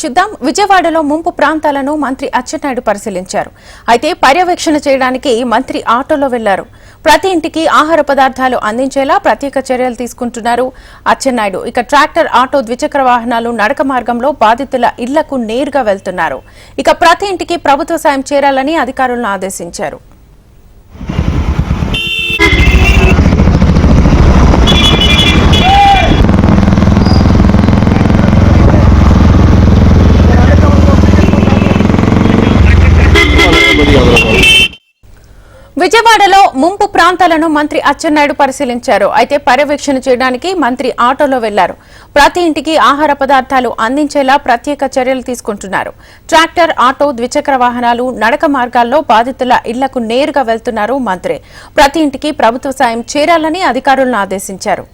చూద్దాం. విజయవాడలో ముంపు ప్రాంతాలను మంత్రి అచ్చెన్నాయుడు పరిశీలించారు. అయితే పర్యవేక్షణ చేయడానికి మంత్రి ఆటోలో వెళ్ళారు. ప్రతి ఇంటికి ఆహార పదార్థాలు అందించేలా ప్రత్యేక చర్యలు తీసుకుంటున్నారు అచ్చెన్నాయుడు. ఇక ట్రాక్టర్ ఆటో ద్విచక్ర వాహనాలు నడక మార్గంలో బాధితుల ఇళ్ళకు నేరుగా వెళ్తున్నారు. ఇక ప్రతి ఇంటికి ప్రభుత్వ సాయం చేరాలని అధికారులను ఆదేశించారు. విజయవాడలో ముంపు ప్రాంతాలను మంత్రి అచ్చెన్నాయుడు పరిశీలించారు. అయితే పర్యవేక్షణ చేయడానికి మంత్రి ఆటోలో వెళ్ళారు. ప్రతి ఇంటికి ఆహార పదార్థాలు అందించేలా ప్రత్యేక చర్యలు తీసుకుంటున్నారు. ట్రాక్టర్ ఆటో ద్విచక్ర వాహనాలు నడక మార్గాల్లో బాధితుల ఇళ్ళకు నేరుగా వెళ్తున్నారు మంత్రి. ప్రతి ఇంటికి ప్రభుత్వ సాయం చేరాలని అధికారులను ఆదేశించారు.